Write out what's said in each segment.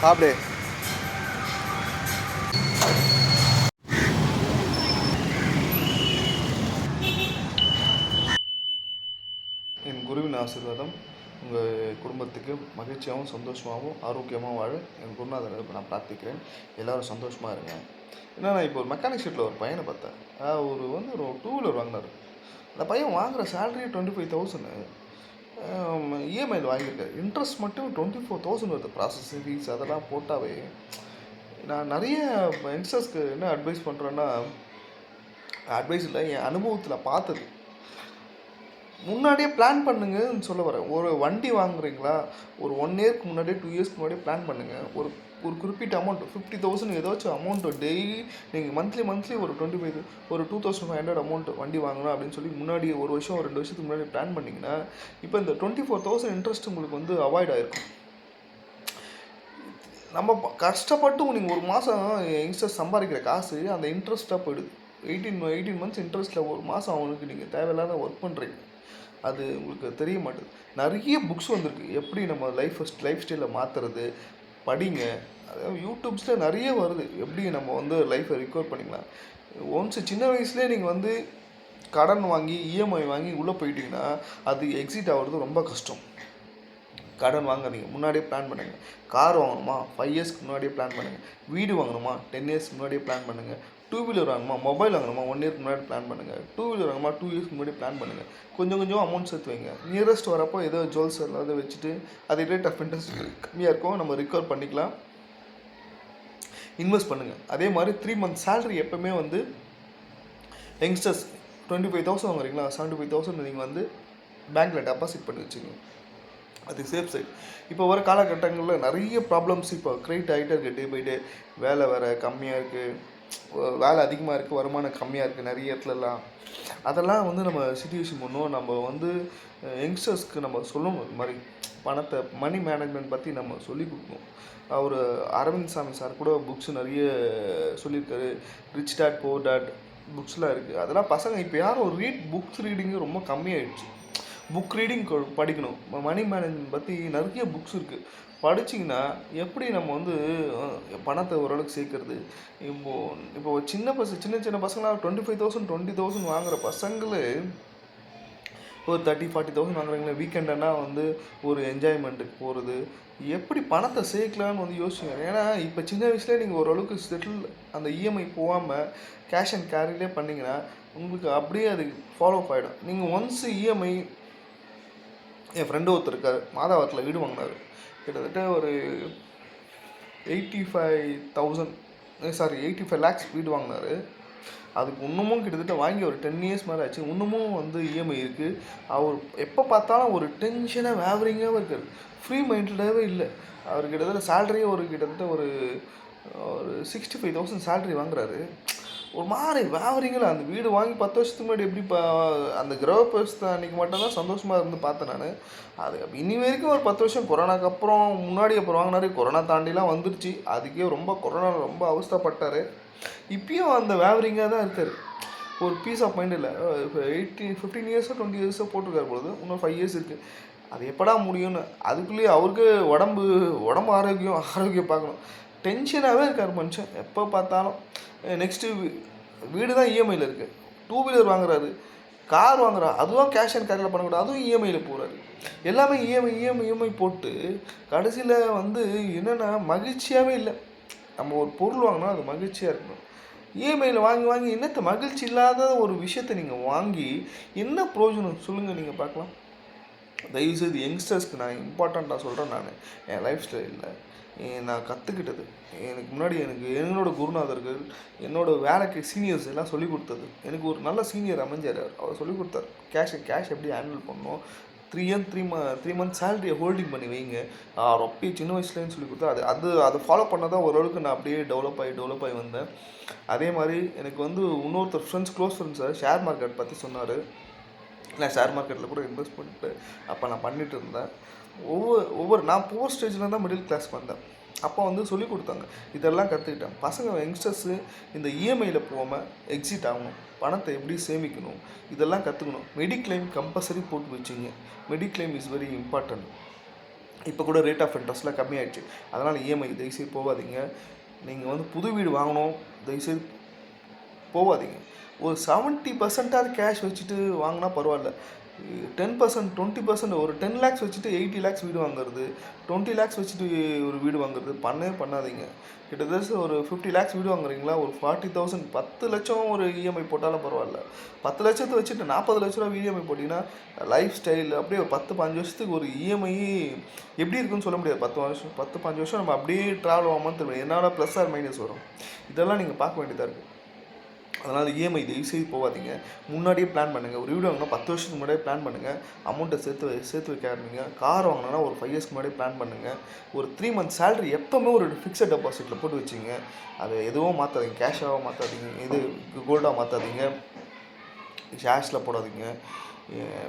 சாப்பிடு. என் குருவின் ஆசீர்வாதம் உங்கள் குடும்பத்துக்கு மகிழ்ச்சியாகவும் சந்தோஷமாகவும் ஆரோக்கியமாகவும் வாழ என் குருநாதர் நான் பிரார்த்திக்கிறேன். எல்லோரும் சந்தோஷமாக இருங்க. ஏன்னா நான் இப்போ ஒரு மெக்கானிக் ஷீட்டில் ஒரு பையனை பார்த்தேன். அவர் ஒரு வந்து ஒரு டூ வீலர் வாங்கினார். அந்த பையன் வாங்குற சேலரி டுவெண்ட்டி ஃபைவ் தௌசண்ட் இஎம்ஐயில் வாங்கியிருக்கேன் இன்ட்ரெஸ்ட் மட்டும் டுவெண்ட்டி ஃபோர் தௌசண்ட் வருது. ப்ராசஸிங் ஃபீஸ் அதெல்லாம் போட்டாவே நான் நிறைய யங்ஸ்டர்ஸ்க்கு என்ன அட்வைஸ் பண்ணுறேன்னா அட்வைஸ் இல்லை என் அனுபவத்தில் பார்த்தது. முன்னாடியே பிளான் பண்ணுங்கன்னு சொல்ல வரேன். ஒரு வண்டி வாங்குறீங்களா? ஒரு ஒன் இயர்க்கு முன்னாடியே டூ இயர்ஸ்க்கு முன்னாடியே பிளான் பண்ணுங்கள் ஒரு ஒரு குறிப்பிட்ட அமௌண்ட் ஃபிஃப்டி தௌசண்ட் ஏதாச்சும் அமௌண்ட்டு டெய்லி நீங்கள் மந்த்லி மந்த்லி ஒரு டுவெண்ட்டி ஃபைவ் ஒரு two thousand five hundred amount வண்டி வாங்கணும் அப்படின்னு சொல்லி முன்னாடி ஒரு வருஷம் ரெண்டு வருஷத்துக்கு முன்னாடி பிளான் பண்ணிங்கன்னா இப்போ இந்த டுவெண்ட்டி ஃபோர் தௌசண்ட் இன்ட்ரெஸ்ட் உங்களுக்கு வந்து அவாய்ட் ஆயிருக்கும். நம்ம கஷ்டப்பட்டு நீங்கள் ஒரு மாதம் யங்ஸ்டர் சம்பாதிக்கிற காசு அந்த இன்ட்ரெஸ்ட்டாக போயிடுது. எயிட்டீன் எயிட்டீன் மந்த்ஸ் இன்ட்ரெஸ்ட்டில் ஒரு மாதம் அவனுக்கு நீங்கள் தேவையில்லாத ஒர்க் பண்ணுறீங்க அது உங்களுக்கு தெரிய மாட்டுது. நிறைய புக்ஸ் வந்திருக்கு. எப்படி நம்ம லைஃப் லைஃப் ஸ்டைலை மாற்றுறது படிங்க. அதாவது யூடியூப்ஸில் நிறைய வருது. எப்படி நம்ம வந்து லைஃப்பை ரிகவர் பண்ணிக்கலாம். ஒன்ஸ் சின்ன வயசுலேயே நீங்கள் வந்து கடன் வாங்கி இஎம்ஐ வாங்கி உள்ளே போயிட்டீங்கன்னா அது எக்ஸிட் ஆகிறது ரொம்ப கஷ்டம். கடன் வாங்காதீங்க. முன்னாடியே பிளான் பண்ணுங்கள் கார் வாங்கணுமா? ஃபைவ் இயர்ஸ்க்கு முன்னாடியே பிளான் பண்ணுங்கள் வீடு வாங்கணுமா? டென் இயர்ஸ்க்கு முன்னாடியே பிளான் பண்ணுங்கள் டூ வீலர் வாங்கணுமா? மொபைல் வாங்கணுமா? ஒன் இயர்க்கு முன்னாடி பிளான் பண்ணுங்கள் டூ வீலர் வாங்கணுமா? டூ இயர்ஸ்க்கு முன்னாடி பிளான் பண்ணுங்கள் கொஞ்சம் கொஞ்சம் அமௌண்ட் சேர்த்து வைங்க. நியரஸ்ட் வரப்போ ஏதோ ஜுவல்ஸ் ஏதாவது வச்சுட்டு அது ரேட் ஆஃப் இன்ட்ரெஸ்ட் கம்மியாக இருக்கும். நம்ம ரிகவர் பண்ணிக்கலாம். இன்வெஸ்ட் பண்ணுங்கள் அதே மாதிரி த்ரீ மந்த் சேலரி எப்போவுமே வந்து யங்ஸ்டர்ஸ் டுவெண்ட்டி ஃபைவ் தௌசண்ட் வாங்குறீங்களா? செவன்ட்டி ஃபைவ் தௌசண்ட் நீங்கள் வந்து பேங்க்கில் டெபாசிட் பண்ணி வச்சுக்கோங்க அது சேஃப் சைட் இப்போ வர காலகட்டங்களில் நிறைய ப்ராப்ளம்ஸ் இப்போ. க்ரியேட் ஆகிட்டே இருக்குது டே பை டே வேலை வேறு கம்மியாக இருக்குது வேலை அதிகமாக இருக்குது வருமானம் கம்மியாக இருக்குது நிறைய இடத்துலலாம் அதெல்லாம் வந்து நம்ம சுச்சுவேஷன் பண்ணுவோம் நம்ம வந்து யங்ஸ்டர்ஸ்க்கு நம்ம சொல்லணும் இது மாதிரி. பணத்தை மணி மேனேஜ்மெண்ட் பற்றி நம்ம சொல்லி கொடுக்கணும். அவர் அரவிந்த் சாமி சார் கூட புக்ஸ் நிறைய சொல்லியிருக்காரு. ரிச் டாட் போர் டாட் புக்ஸ்லாம் இருக்குது அதெல்லாம் பசங்க இப்போ யாரும் ரீட் புக்ஸ் ரீடிங்கு ரொம்ப கம்மியாயிடுச்சு. புக் ரீடிங் படிக்கணும். மணி மேனேஜ்மெண்ட் பற்றி நிறைய புக்ஸ் இருக்குது படிச்சிங்கன்னா எப்படி நம்ம வந்து பணத்தை ஓரளவுக்கு சேர்க்கறது இப்போ இப்போ சின்ன பசங்க சின்ன சின்ன பசங்களாம் twenty five thousand twenty thousand வாங்குற பசங்களே ஒரு தேர்ட்டி ஃபார்ட்டி தௌசண்ட் வாங்குறாங்களே வீக்கெண்டனா வந்து ஒரு என்ஜாய்மெண்ட்டுக்கு போகிறது எப்படி பணத்தை சேர்க்கலான்னு வந்து யோசிச்சுங்க ஏன்னா இப்போ சின்ன வயசுலேயே நீங்கள் ஓரளவுக்கு செட்டில் அந்த இஎம்ஐ போகாமல் கேஷ் அண்ட் கேரிலே பண்ணிங்கன்னா உங்களுக்கு அப்படியே அது ஃபாலோ அப் ஆகிடும் நீங்கள் ஒன்ஸ் இஎம்ஐ என் ஃப்ரெண்டு ஒருத்தர் இருக்கார். மாதாவரத்தில் வீடு வாங்கினார். கிட்டத்தட்ட ஒரு eighty five thousand sorry eighty five lakhs வீடு வாங்கினாரு. அதுக்கு இன்னமும் கிட்டத்தட்ட வாங்கி ஒரு டென் இயர்ஸ் மேலே ஆச்சு. இன்னமும் வந்து இஎம்ஐ இருக்குது அவர் எப்போ பார்த்தாலும் ஒரு டென்ஷனாக வேவரிங்காகவும் இருக்கார். ஃப்ரீ மைண்டடாகவே இல்லை. அவர் கிட்டத்தட்ட சேலரியே ஒரு கிட்டத்தட்ட ஒரு ஒரு சிக்ஸ்டி ஃபைவ் தௌசண்ட் சேலரி வாங்குறாரு. ஒரு மாதிரி வேவரிங்கில் அந்த வீடு வாங்கி பத்து வருஷத்துக்கு முன்னாடி எப்படி பா அந்த கிரகப்பிரவேசத்தை அன்றைக்கி மட்டும்தான் சந்தோஷமாக இருந்து பார்த்தேன் நான். அது இனி வரைக்கும் ஒரு பத்து வருஷம் கொரோனாக்கு அப்புறம் முன்னாடி அப்புறம் வாங்கினாரு கொரோனா தாண்டிலாம் வந்துருச்சு. அதுக்கே ரொம்ப கொரோனா ரொம்ப அவஸ்தைப்பட்டார். இப்பயும் அந்த வேவரிங்காக தான் இருக்கார். ஒரு பீஸ் ஆஃப் மைண்ட் இல்லை. இப்போ எயிட்டீன் ஃபிஃப்டீன் இயர்ஸோ டுவெண்ட்டி இயர்ஸோ போட்டிருக்காரு பொழுது இன்னும் ஃபைவ் இயர்ஸ் இருக்குது அது எப்படா முடியும்னு. அதுக்குள்ளேயே அவருக்கு உடம்பு உடம்பு ஆரோக்கியம் ஆரோக்கியம் பார்க்கணும். டென்ஷனாகவே இருக்கார் மனுஷன். எப்போ பார்த்தாலும் நெக்ஸ்ட்டு வீடு தான் இஎம்ஐயில் இருக்குது டூ வீலர் வாங்குறாரு. கார் வாங்குறா. அதுவும் கேஷ் அண்ட் கேரியில் பண்ணக்கூடாது அதுவும் இஎம்ஐயில் போகிறாரு எல்லாமே இஎம்ஐ இஎம்ஐ இஎம்ஐ போட்டு கடைசியில் வந்து என்னென்னா மகிழ்ச்சியாகவே இல்லை. நம்ம ஒரு பொருள் வாங்கினா அது மகிழ்ச்சியாக இருக்கணும். இஎம்ஐயில் வாங்கி வாங்கி என்னத்த மகிழ்ச்சி இல்லாத ஒரு விஷயத்தை நீங்கள் வாங்கி என்ன பிரயோஜனம் சொல்லுங்கள் நீங்கள் பார்க்கலாம். தயவுசெய்து யங்ஸ்டர்ஸ்க்கு நான் இம்பார்ட்டண்ட்டாக சொல்கிறேன் நான். என் லைஃப் ஸ்டைலில் நான் கற்றுக்கிட்டது எனக்கு முன்னாடி எனக்கு என்னோட குருநாதர்கள் என்னோடய வேலைக்கு சீனியர்ஸ் எல்லாம் சொல்லிக் கொடுத்தது. எனக்கு ஒரு நல்ல சீனியர் அமைஞ்சார் அவர். சொல்லிக் கொடுத்தார். கொடுத்தாரு கேஷ் கேஷ் எப்படி ஹேண்டில் பண்ணணும்? த்ரீ இயர் த்ரீ ம த்ரீ மந்த் சேலரியை ஹோல்டிங் பண்ணி வைங்க. ரொப்பி சின்ன வயசுலேன்னு சொல்லி கொடுத்தா அது அது அதை ஃபாலோ பண்ண தான் ஓரளவுக்கு நான் அப்படியே டெவலப் ஆகி டெவலப் ஆகி வந்தேன். அதே மாதிரி எனக்கு வந்து இன்னொருத்தர் ஃப்ரெண்ட்ஸ் க்ளோஸ் ஃப்ரெண்ட்ஸை ஷேர் மார்க்கெட் பற்றி சொன்னார். நான் ஷேர் மார்க்கெட்டில் கூட இன்வெஸ்ட் பண்ணிட்டு அப்போ நான் பண்ணிட்டு இருந்தேன். ஒவ்வொரு ஒவ்வொரு நான் போர் ஸ்டேஜில் தான் மிடில் கிளாஸ் வந்தேன். அப்போ வந்து சொல்லி கொடுத்தாங்க. இதெல்லாம் கற்றுக்கிட்டேன் பசங்க யங்ஸ்டர்ஸு இந்த இஎம்ஐயில் போகாமல் எக்ஸிட் ஆகணும். பணத்தை எப்படி சேமிக்கணும்? இதெல்லாம் கற்றுக்கணும் மெடிக்ளைம் கம்பல்சரி போட்டு வச்சுங்க. மெடிக்ளைம் இஸ் வெரி இம்பார்ட்டன்ட் இப்போ கூட ரேட் ஆஃப் இன்ட்ரெஸ்ட்லாம் கம்மியாயிடுச்சு. அதனால் இஎம்ஐ தயவுசெய்து போகாதீங்க. நீங்கள் வந்து புது வீடு வாங்கணும். தயவுசெய்து போகாதீங்க. ஒரு செவன்ட்டி பர்சன்டாவது கேஷ் வச்சுட்டு வாங்கினா பரவாயில்ல. டென் பர்சன்ட் டுவெண்ட்டி பர்சன்ட் ஒரு டென் லேக்ஸ் வச்சுட்டு எயிட்டி லேக்ஸ் வீடு வாங்குறது. டுவெண்ட்டி லேக்ஸ் வச்சுட்டு ஒரு வீடு வாங்குறது. பண்ணவே பண்ணாதீங்க. கிட்டத்தட்ட ஒரு ஃபிஃப்டி லேக்ஸ் வீடு வாங்குறீங்களா? ஒரு ஃபார்ட்டி தௌசண்ட் பத்து லட்சம் ஒரு இஎம்ஐ போட்டாலும் பரவாயில்ல. பத்து லட்சத்தை வச்சுட்டு நாற்பது லட்ச ரூபா இஎம்ஐ போட்டிங்கன்னா லைஃப் ஸ்டைல் அப்படியே ஒரு பத்து பாஞ்சு வருஷத்துக்கு ஒரு இஎம்ஐ எப்படி இருக்குன்னு சொல்ல முடியாது. பத்து வருஷம் பத்து பாஞ்சு வருஷம் நம்ம அப்படியே ட்ராவல் ஆகாமல் தெரியும் என்னோட ப்ளஸ் ஆர் மைனஸ் வரும்? இதெல்லாம் நீங்கள் பார்க்க வேண்டியதாக இருக்குது அதனால் இஎம்ஐ தயவு செய்து போகாதீங்க. முன்னாடியே பிளான் பண்ணுங்கள் ஒரு வீடு வாங்கினா பத்து வருஷத்துக்கு முன்னாடியே பிளான் பண்ணுங்கள் அமௌண்ட்டை சேர்த்து சேர்த்து வைக்க ஆரம்பிங்க. கார் வாங்கினா ஒரு ஃபைவ் இயர்ஸ்க்கு முன்னாடியே பிளான் பண்ணுங்கள் ஒரு த்ரீ மந்த் சேலரி எப்போவுமே ஒரு ஃபிக்ஸட் டெபாசிட்டில் போட்டு வச்சிங்க. அதை எதுவும் மாற்றாதீங்க கேஷாக மாற்றாதீங்க இது கோல்டாக மாற்றாதீங்க ஷேர்ஸில் போடாதீங்க.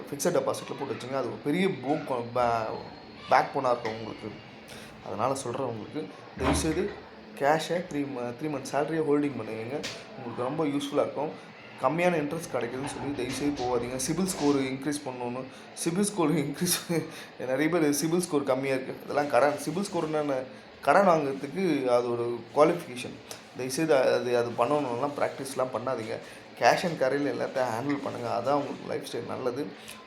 ஃபிக்ஸட் டெபாசிட்டில் போட்டு வச்சுங்க. அது ஒரு பெரிய பூக் பேக் போனாக இருக்கும் உங்களுக்கு. அதனால் சொல்கிறேன் உங்களுக்கு. தயவுசெய்து கேஷை த்ரீ ம த்ரீ மந்த் சேலரியை ஹோல்டிங் பண்ணுவீங்க உங்களுக்கு ரொம்ப யூஸ்ஃபுல்லாக இருக்கும். கம்மியான இன்ட்ரெஸ்ட் கிடைக்குதுன்னு சொல்லி தயவுசெய்து போகாதீங்க. சிபில் ஸ்கோர் இன்க்ரீஸ் பண்ணணும்னு. சிபில் ஸ்கோர் இன்க்ரீஸ் நிறைய பேர் சிபில் ஸ்கோர் கம்மியாக இருக்குது இதெல்லாம் கடன். சிபில் ஸ்கோர்னு கடன் வாங்குறதுக்கு அது ஒரு குவாலிஃபிகேஷன் தயவுசெய்து அது அது பண்ணணும்லாம் ப்ராக்டிஸ்லாம் பண்ணாதீங்க. கேஷ் அண்ட் கரையில் எல்லாத்தையும் ஹேண்டில் பண்ணுங்கள் அதான் உங்களுக்கு லைஃப் ஸ்டைல் நல்லது.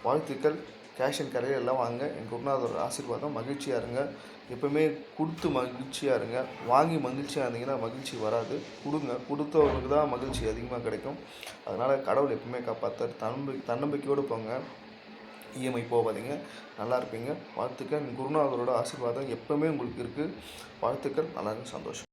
வாழ்த்துக்கள். கேஷ் அண்ட் கரையில் எல்லாம் வாங்க. என் குருநாதரோட ஆசீர்வாதம். மகிழ்ச்சியாக இருங்க. எப்பவுமே கொடுத்து மகிழ்ச்சியாக இருங்க. வாங்கி மகிழ்ச்சியாக இருந்தீங்கன்னா மகிழ்ச்சி வராது. கொடுங்க. கொடுத்தவங்களுக்கு தான் மகிழ்ச்சி அதிகமாக கிடைக்கும். அதனால் கடவுள் எப்பவுமே காப்பாற்றார் தன்னம்பி தன்னம்பிக்கையோடு போங்க. இஎம்ஐ போகாதீங்க. நல்லா இருப்பீங்க. வாழ்த்துக்கள். குருநாதரோட ஆசீர்வாதம் எப்பவுமே உங்களுக்கு இருக்குது வாழ்த்துக்கள். நல்லா சந்தோஷம்.